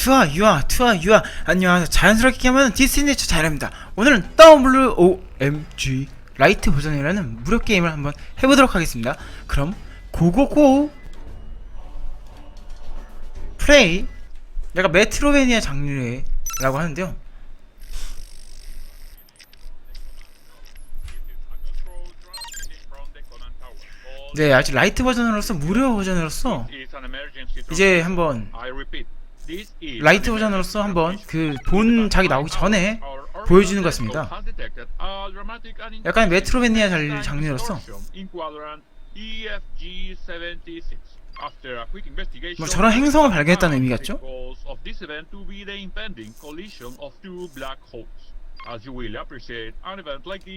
투아 유아 투아 유아. 안녕하세요. 자연스럽게 하면 디스니처 자연입니다. 오늘은 WOMG 라이트 버전이라는 무료 게임을 한번 해보도록 하겠습니다. 그럼 고고고 플레이. 약간 메트로베니아 장르의 라고 하는데요. 네 아직 라이트 버전으로서 무료 버전으로서 이제 한번 라이트 버전으로서 한번 그본 작이 나오기 전에 보여주는 것 같습니다. 약간 메트로베니아 장- 장르로서 뭐 저런 행성을 발견했다는 의미 같죠?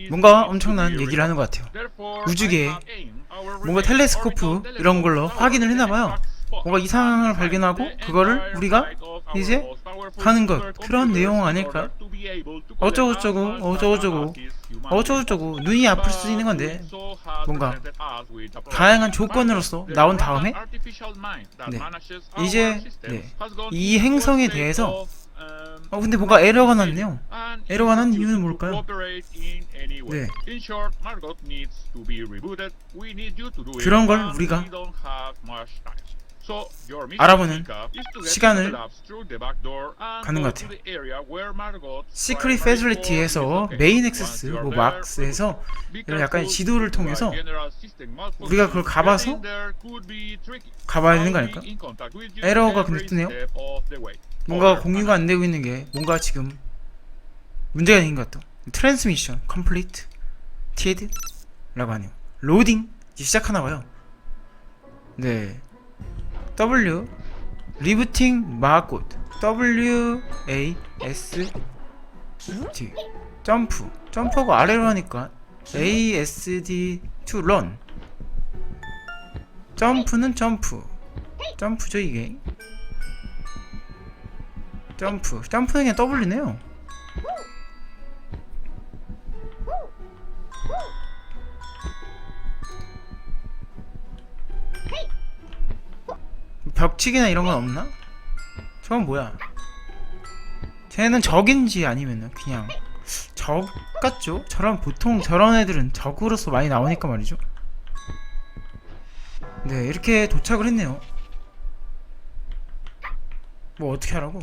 뭔가 엄청난 얘기를 하는 것 같아요. 우주계, 뭔가 텔레스코프 이런 걸로 확인을 했나봐요. 뭔가 이상을 발견하고 그거를 우리가 이제 하는 것 그런 내용 아닐까? 어쩌고저쩌고 어쩌고저쩌고 어쩌고저쩌고 눈이 아플 수 있는 건데 뭔가 다양한 조건으로서 나온 다음에 네 이제 네. 이 행성에 대해서 어 근데 뭔가 에러가 났네요. 에러가 난 이유는 뭘까요? 네. 그런 걸 우리가 알아보는 시간을 가는 것 같아요. 시크릿 패슬리티에서 메인 액세스, 뭐 막스에서 이런 약간 지도를 통해서 우리가 그걸 가봐서 가봐야 되는 거 아닐까? 에러가 근데 뜨네요. 뭔가 공유가 안 되고 있는 게 뭔가 지금 문제가 있는 것 같다. 트랜스미션 컴플리트 티에드 라고 하네요. 로딩 이제 시작하나 봐요. 네. W. 리부팅 마꽃 W A S T. 점프. 점프하고 아래로 하니까 A S D to run. 점프는 점프. 점프죠 이게. 점프. 점프는 그냥 W네요 벽치기나 이런 건 없나? 저건 뭐야? 쟤는 적인지 아니면은 그냥 적 같죠? 저런 보통 저런 애들은 적으로서 많이 나오니까 말이죠. 네 이렇게 도착을 했네요. 뭐 어떻게 하라고?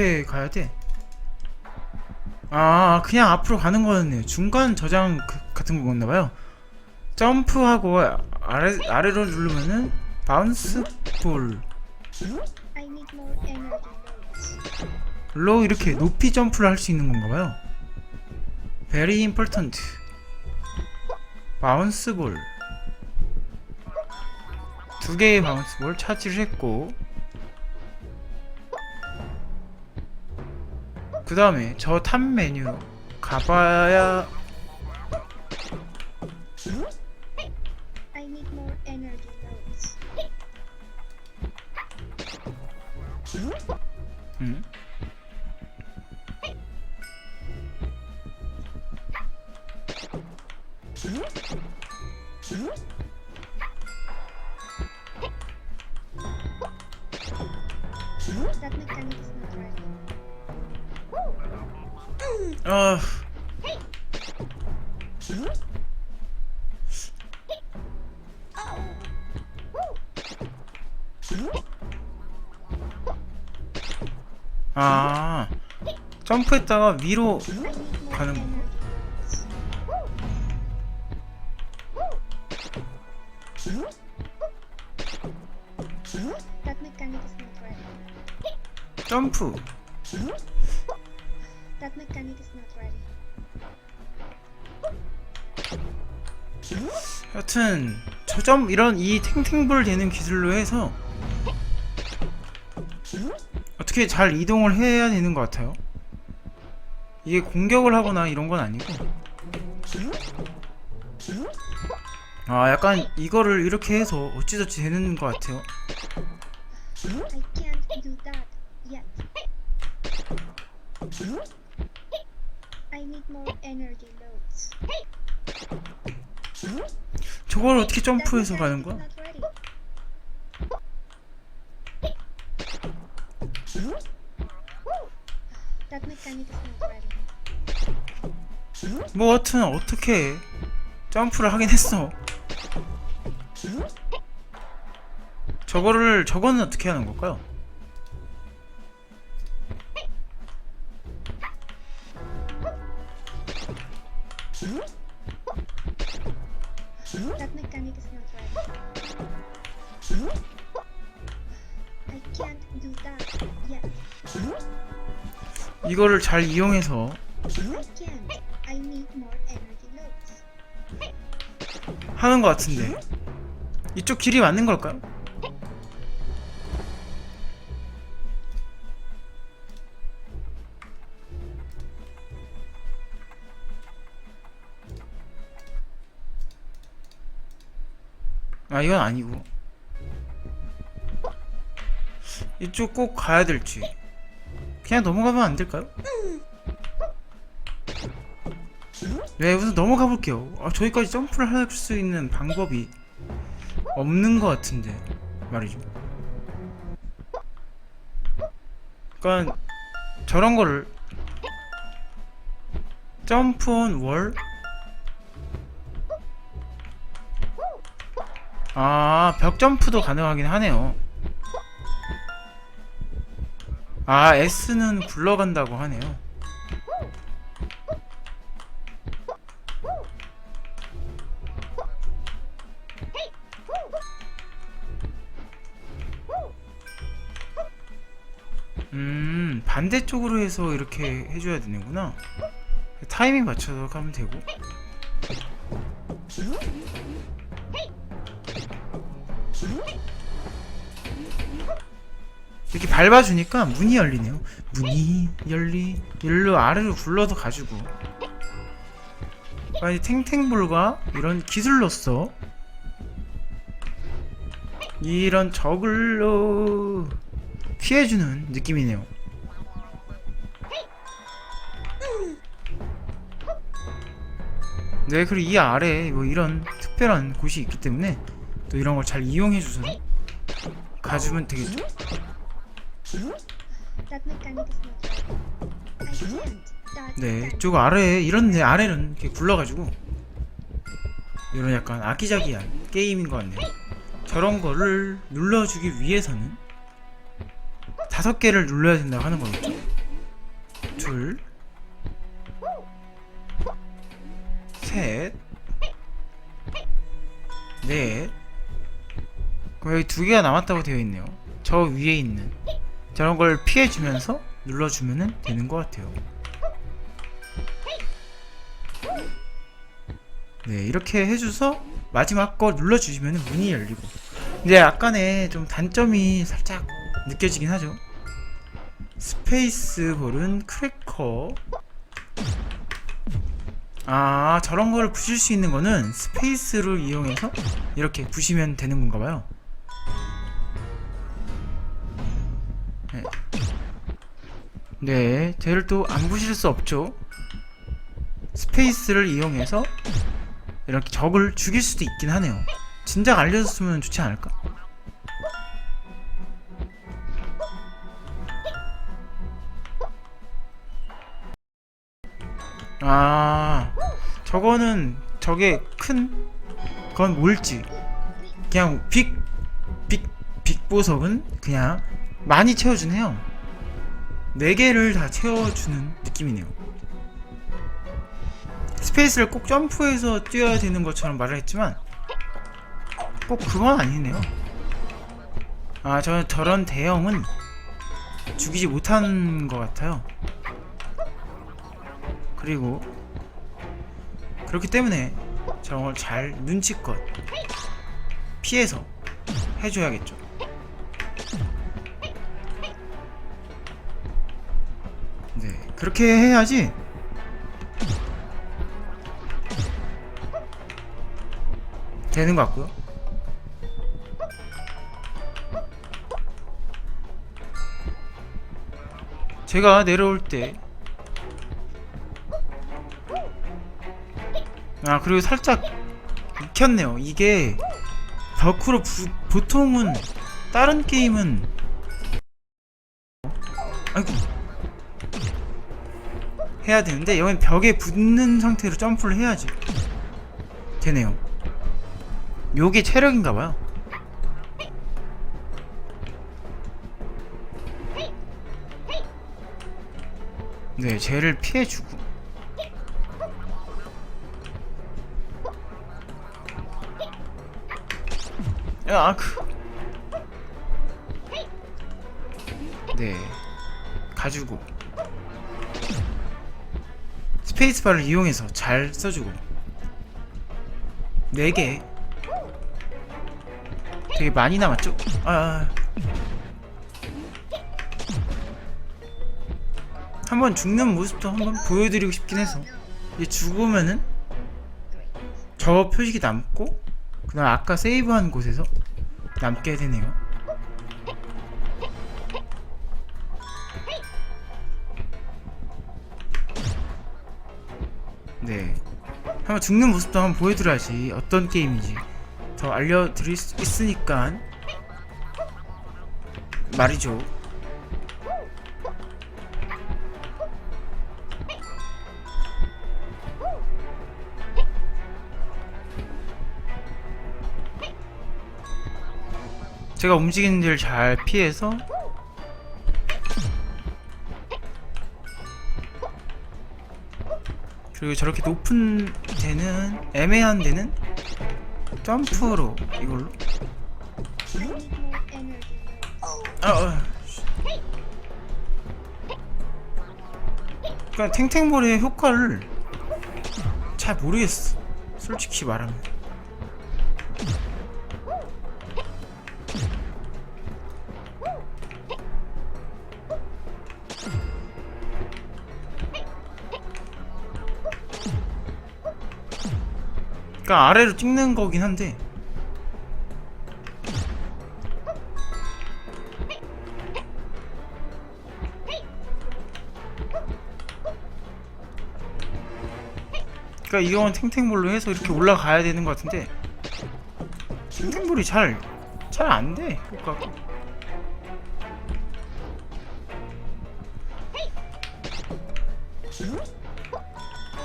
어떻게 가야 돼? 아 그냥 앞으로 가는 거였네요. 중간 저장 그, 같은 거였나봐요. 점프하고 아래, 아래로 누르면은 바운스 볼로 energy. nodes. 이렇게 높이 점프를 할 수 있는 건가봐요. Very important. 바운스 볼두 개의 바운스 볼 차지를 했고 그 다음에 저 탑 메뉴 가봐야. 음. 아 아 점프했다가 위로 가는 거. 점프 여튼 저점 이런 이 탱탱볼 되는 기술로 해서 어떻게 잘 이동을 해야 되는 것 같아요. 이게 공격을 하거나 이런 건 아니고 아 약간 이거를 이렇게 해서 어찌저찌 되는 것 같아요. I need more energy loads. 저걸 어떻게 점프해서 가는 거야? 뭐 하여튼 어떻게 점프를 하긴 했어 저거를 저거는 어떻게 하는 걸까요? 이거를 잘 이용해서. 하는 것 같은데 이쪽 길이 맞는 걸까요? 아 이건 아니고 이쪽 꼭 가야 될지 그냥 넘어가면 안 될까요? 네 우선 넘어가 볼게요 아, 저기까지 점프를 할 수 있는 방법이 없는 것 같은데 말이죠 그러니까 저런 거를 점프 온 월? 아, 벽 점프도 가능하긴 하네요. 아, S는 굴러간다고 하네요. 음, 반대쪽으로 해서 이렇게 해줘야 되는구나. 타이밍 맞춰서 가면 되고. 이렇게 밟아주니까 문이 열리네요. 문이 열리, 일로 아래로 굴러서 가지고. 아니 탱탱볼과 이런 기술로서 이런 저글로 피해주는 느낌이네요. 네, 그리고 이 아래에 뭐 이런 특별한 곳이 있기 때문에 또 이런 걸 잘 이용해줘서 가주면 되겠죠. 네. 쪽 아래에 이런 네 아래는 이렇게 굴러가지고 이런 약간 아기자기한 게임인 것 같네요. 저런 거를 눌러주기 위해서는 다섯 개를 눌러야 된다고 하는 거겠죠. 둘, 셋, 넷. 그럼 여기 두 개가 남았다고 되어 있네요. 저 위에 있는 저런 걸 피해주면서 눌러주면 되는 것 같아요. 네 이렇게 해줘서 마지막 거 눌러주시면 문이 열리고. 근데 약간의 좀 단점이 살짝 느껴지긴 하죠. 스페이스 볼은 크래커. 아 저런 거를 부실 수 있는 거는 스페이스를 이용해서 이렇게 부시면 되는 건가 봐요 네. 네 쟤를 또 안 부실 수 없죠 스페이스를 이용해서 이렇게 적을 죽일 수도 있긴 하네요. 진작 알려줬으면 좋지 않을까? 아, 저거는 저게 큰 건 뭘지 그냥 빅, 빅, 빅 보석은 그냥 많이 채워주네요. 네 개를 다 채워주는 느낌이네요. 스페이스를 꼭 점프해서 뛰어야 되는 것처럼 말을 했지만 꼭 그건 아니네요. 아, 저 저런 대형은 죽이지 못하는 것 같아요. 그리고 그렇기 때문에 저런 걸잘 눈치껏 피해서 해줘야겠죠. 그렇게 해야지. 되는 것 같고요. 제가 내려올 때. 아 그리고 살짝 익혔네요. 이게 벽으로 부, 보통은 다른 게임은 아이고 해야 되는데 여긴 벽에 붙는 상태로 점프를 해야지 되네요 요게 체력인가봐요 네 쟤를 피해주고 야, 그. 네. 가지고. 스페이스바를 이용해서 잘 써주고. 네 개. 되게 많이 남았죠? 아. 한번 죽는 모습도 한번 보여드리고 싶긴 해서. 이제 죽으면은 저 표식이 남고 그다음 아까 세이브한 곳에서 남게 되네요. 한번 죽는 모습도 한번 보여드려야지. 어떤 게임인지. 더 알려드릴 수 있으니까. 말이죠. 제가 움직이는 데를 잘 피해서 그리고 저렇게 높은 데는 애매한 데는 점프로 이걸로 more energy. 아, 아. 그러니까 탱탱볼의 효과를 잘 모르겠어 솔직히 말하면 그러니까 아래로 찍는 거긴 한데 그러니까 이건 탱탱볼로 해서 이렇게 올라가야 되는 것 같은데 탱탱볼이 잘 잘 안 돼. 효과가.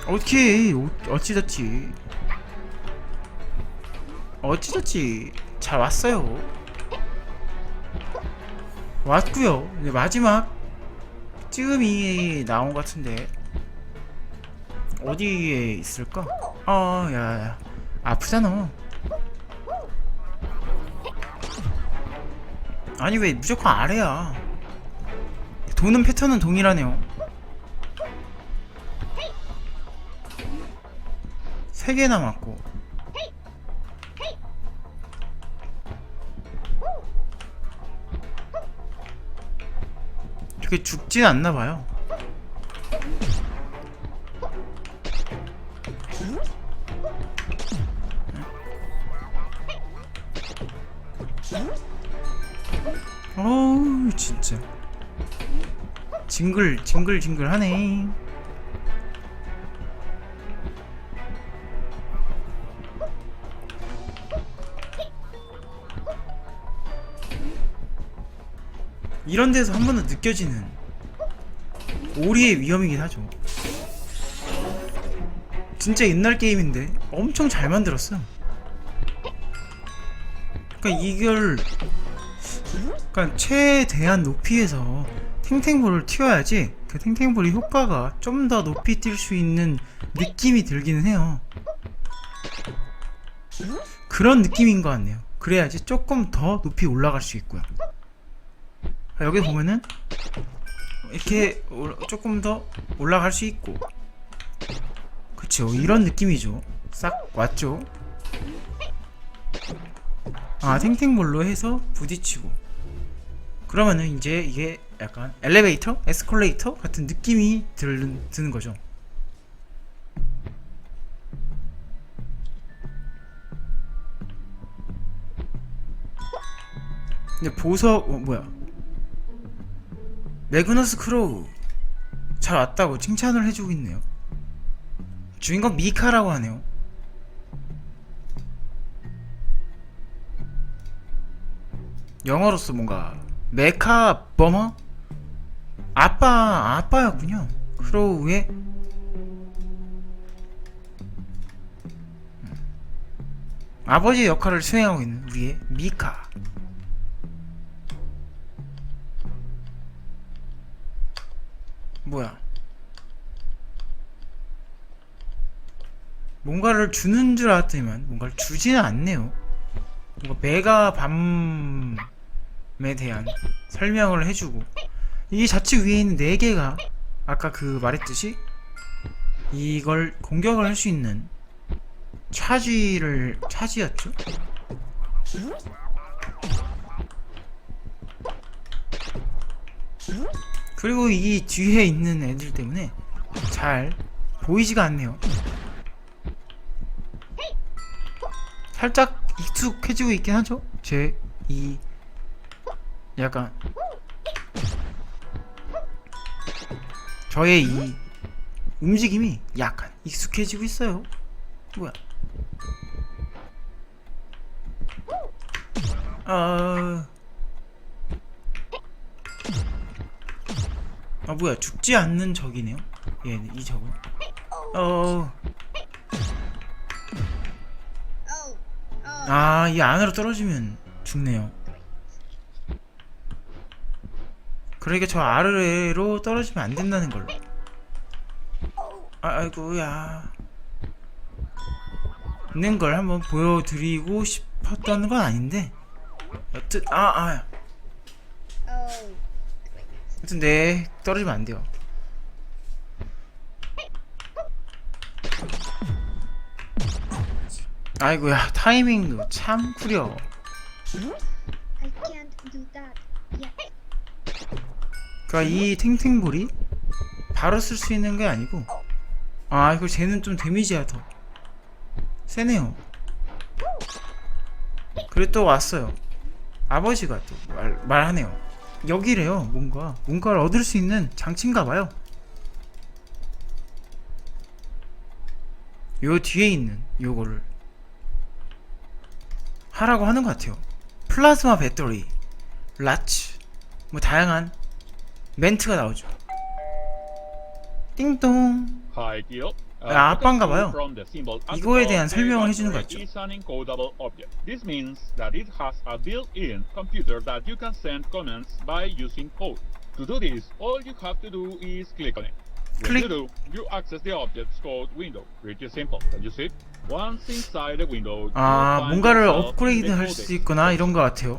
어떻게 해? 어- 어찌됐지? 어찌됐지? 잘 왔어요. 왔고요. 이제 마지막 찌음이 나온 것 같은데 어디에 있을까? 아, 야, 야. 아프잖아. 아니 왜 무조건 아래야? 도는 패턴은 동일하네요. 세 개 남았고. 이렇게 죽진 않나 봐요. 어우 진짜 징글 징글 징글 하네 이런 데서 한 번 더 느껴지는 오리의 위험이긴 하죠 진짜 옛날 게임인데 엄청 잘 만들었어 그러니까 이걸 그러니까 최대한 높이에서 탱탱볼을 튀어야지 그 탱탱볼의 효과가 좀 더 높이 뛸 수 있는 느낌이 들기는 해요. 그런 느낌인 것 같네요. 그래야지 조금 더 높이 올라갈 수 있고요. 자, 여기 보면은 이렇게 올- 조금 더 올라갈 수 있고, 그쵸? 이런 느낌이죠. 싹 왔죠? 아 탱탱볼로 해서 부딪히고 그러면은 이제 이게 약간 엘리베이터, 에스컬레이터 같은 느낌이 드는, 드는 거죠. 근데 보석 어, 뭐야? 매그너스 크로우 잘 왔다고 칭찬을 해주고 있네요. 주인공 미카라고 하네요. 영어로서 뭔가 메카 버머? 아빠 아빠였군요. 크로우의 아버지 역할을 수행하고 있는 우리의 미카. 뭐야? 뭔가를 주는 줄 알았더니만 뭔가를 주지는 않네요. 뭔가 메가 밤에 대한 설명을 해주고 이 좌측 위에 있는 네 개가 아까 그 말했듯이 이걸 공격을 할 수 있는 차지를 차지였죠? 그리고 이 뒤에 있는 애들 때문에 잘 보이지가 않네요. 살짝 익숙해지고 있긴 하죠. 제 이 약간 저의 이 움직임이 약간 익숙해지고 있어요. 뭐야? 아, 아 뭐야? 죽지 않는 적이네요. 얘, 이 적은. 어, Oh, oh. 아, 이 안으로 떨어지면 죽네요. 그러니까 저 아래로 떨어지면 안 된다는 걸로. 아, 아이고야. 있는 걸 한번 보여드리고 싶었던 건 아닌데. 여튼, 아, 아. Oh. 여튼, 네, 떨어지면 안 돼요. 아이고야, 타이밍도 참 구려. 그니까 이 탱탱볼이 바로 쓸 수 있는 게 아니고 아 이거 쟤는 좀 데미지가 더 세네요 그래 또 왔어요 아버지가 또 말, 말하네요 여기래요 뭔가 뭔가를 얻을 수 있는 장치인가봐요 요 뒤에 있는 요거를 하라고 하는 것 같아요 플라즈마 배터리 라츠 뭐 다양한 멘트가 나오죠. 띵동. Gil. Uh, 아, 아빠인가 봐요. 이거에 대한 설명을 해주는 거 같죠. This means that it has a built-in computer that you can send comments by using code. To do this, all you have to do is click on it. When you do, you access the object's code window. Pretty simple. Can you see? Once inside the window, 아, 뭔가를 업그레이드 할. 수 있거나 이런 것 같아요.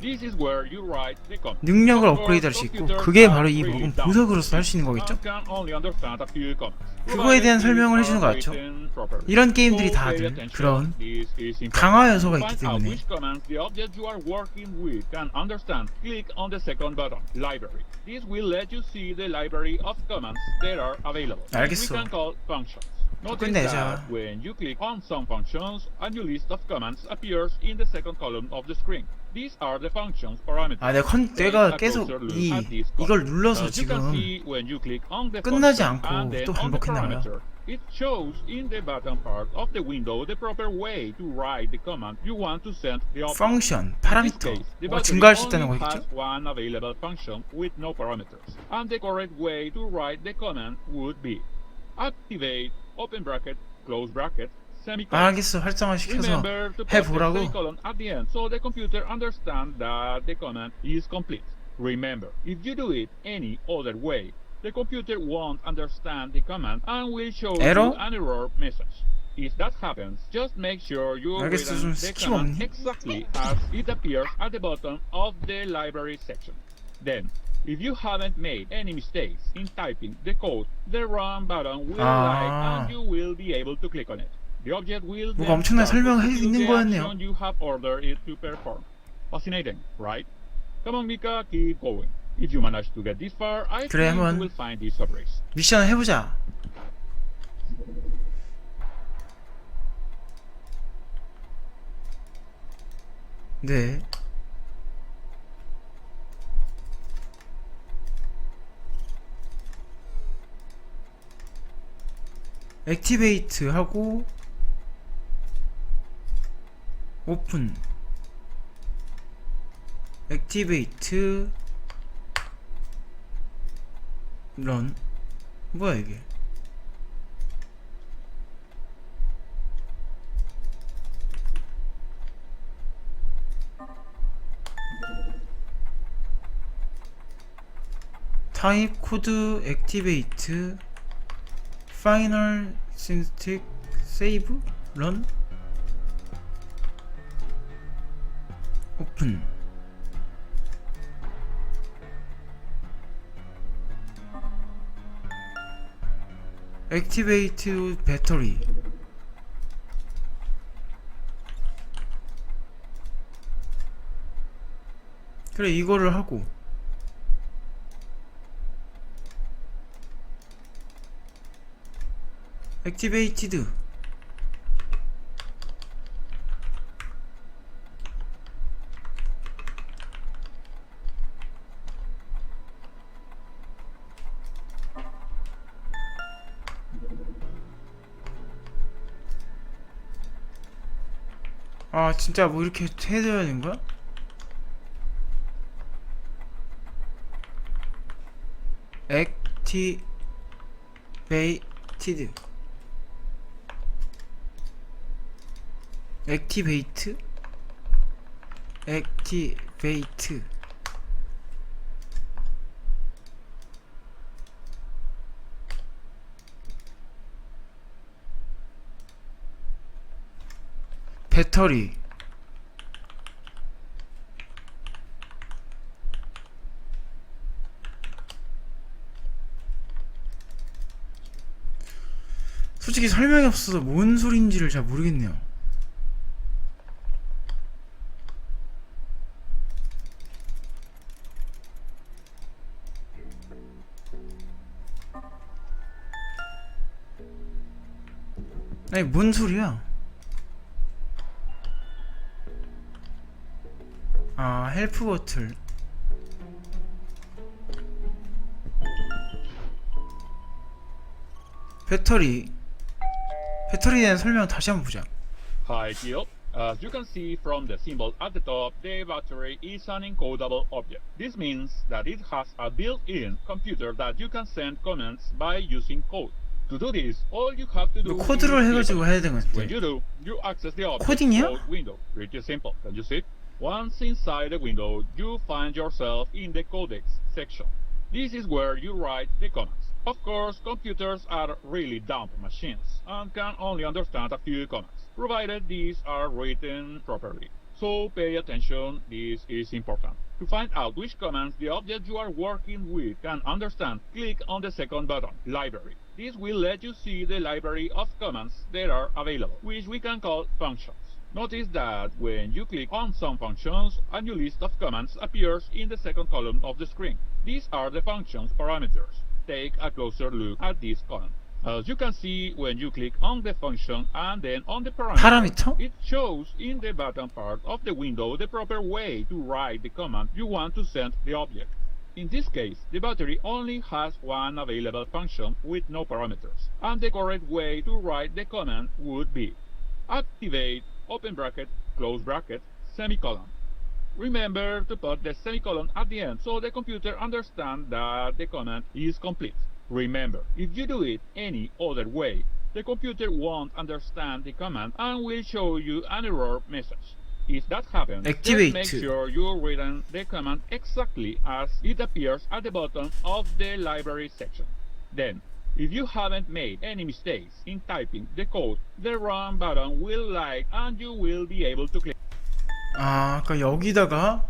능력을 업그레이드 할 수 있고, 그게 바로 이 dumb. 보석으로서 할 수 있는 거겠죠? 그거에 대한 설명을 해주는 것 같죠. 이런 게임들이 다들. 그런. 강화 요소가 있기 때문에. 알겠어. 끝내자. These are the functions parameters. 아, 내가 컨, Take 내가 a 계속 closer look 이 at these 이걸 columns. 눌러서 As you can 지금 see, when you click on the 끝나지 function 않고 and then 또 on the 반복했나 봐요. parameter, It shows in the bottom part of the window the proper way to write the command you want to send the object. 펑션, In this 파라미터 case, the 뭐 battery 증가할 수 있다는 only 거겠죠? has one available function with no parameters. And the correct way to write the command would be activate open bracket, close bracket, semicolon. 알겠어, 활성화 시켜서 Remember to put the 해보라고. semicolon at the end so the computer understands that the command is complete. Remember, if you do it any other way, the computer won't understand the command and will show Error? you an error message. If that happens, just make sure you 알겠어, written 좀 the 스킵 command 없니? exactly as it appears at the bottom of the library section. Then, if you haven't made any mistakes in typing the code, the run button will light 아. and you will be able to click on it. The object will 뭐가 설명을 해 do 있는 the 거였네요. action you have ordered it to perform. Fascinating, right? Come on, Mika, keep going. If you manage to get this far, I 그래, 한번. 미션을 해보자. 네. 액티베이트 하고 오픈. 액티베이트. 런. 뭐야 이게? 타입 코드 액티베이트. 파이널 신스틱 세이브? 런 액티베이트 배터리 그래 이거를 하고. 액티베이티드 진짜 뭐 이렇게 해줘야 되는 거야? 액티베이티드. 액티베이트? 액티베이트. 배터리 솔직히 설명이 없어서 뭔 소리인지를 잘 모르겠네요. 아니 뭔 소리야? 아 헬프 버틀 배터리 배터리에 대한 설명 다시 한번 보자 Hi, Gil. As you can see from the symbol at the top, the battery is an encodable object. This means that it has a built-in computer that you can send comments by using code. To do this, all you have to do 이거 is 코드를 click 해가지고 on it. 해야 되는 것 When 같아 you do, you access the object 코딩이야? code window. Pretty simple. Can you see? Once inside the window, you find yourself in the codex section. This is where you write the commands. Of course, computers are really dumb machines and can only understand a few commands, provided these are written properly. So pay attention, this is important. To find out which commands the object you are working with can understand, click on the second button, Library. This will let you see the library of commands that are available, which we can call functions. Notice that when you click on some functions, a new list of commands appears in the second column of the screen. These are the function's parameters take a closer look at this column. As you can see, when you click on the function and then on the parameter, parameter, it shows in the bottom part of the window the proper way to write the command you want to send the object. In this case, the battery only has one available function with no parameters, and the correct way to write the command would be activate open bracket close bracket semicolon. Remember to put the semicolon at the end so the computer understands that the command is complete. Remember, if you do it any other way, the computer won't understand the command and will show you an error message. If that happens, Activate. make sure you've written the command exactly as it appears at the bottom of the library section. Then, if you haven't made any mistakes in typing the code, the run button will light and you will be able to click 아 아까 여기다가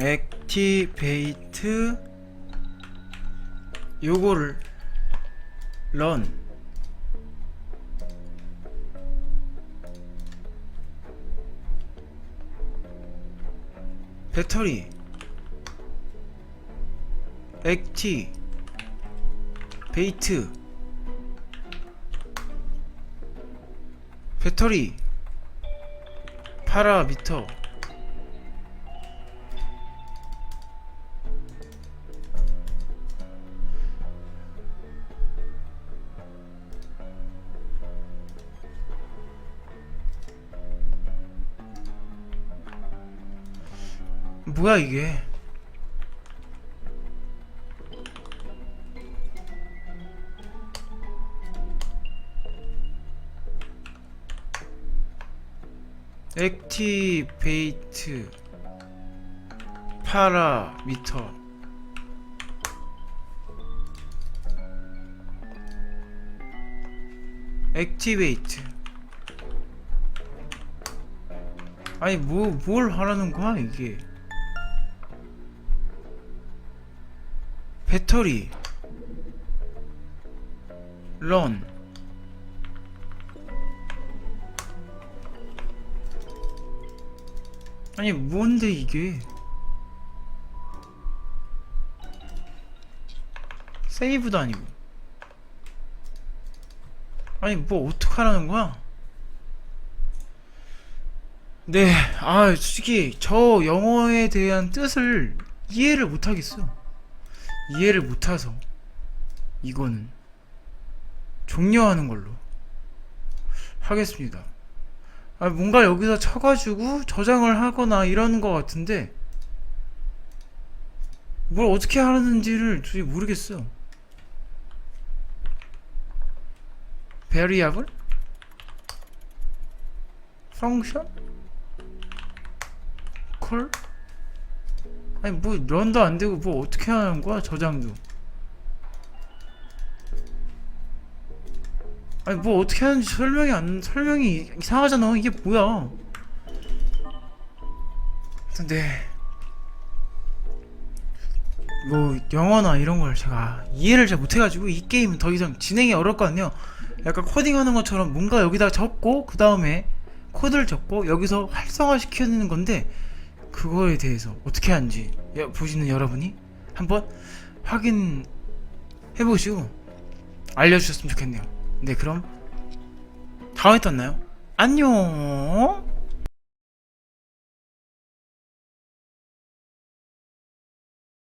액티베이트 요거를 런 배터리. 액티 베이트 배터리. 파라미터. 뭐야 이게? 액티베이트 파라미터. 액티베이트. 아니 뭐 뭘 하라는 거야 이게? 배터리. 런 아니 뭔데 이게 세이브도 아니고 아니 뭐 어떡하라는 거야 네, 아, 솔직히 저 영어에 대한 뜻을 이해를 못하겠어. 이해를 못해서 이거는 종료하는 걸로 하겠습니다. 아, 뭔가 여기서 쳐가지고 저장을 하거나 이러는 것 같은데 뭘 어떻게 하는지를 도저히 모르겠어. variable? function? 콜? 아니 뭐 런도 안 되고 뭐 어떻게 하는 거야 저장도 아니 뭐 어떻게 하는지 설명이 안 설명이 이상하잖아. 이게 뭐야? 근데 뭐 영어나 이런 걸 제가 이해를 잘 못해가지고 이 게임은 더 이상 진행이 어렵거든요. 약간 코딩하는 것처럼 뭔가 여기다 적고 그 다음에 코드를 적고 여기서 활성화 시켜내는 건데 그거에 대해서 어떻게 하는지 여- 보시는 여러분이 한번 확인해 보시고 알려주셨으면 좋겠네요. 네, 그럼 다음에 또 만나요. 안녕.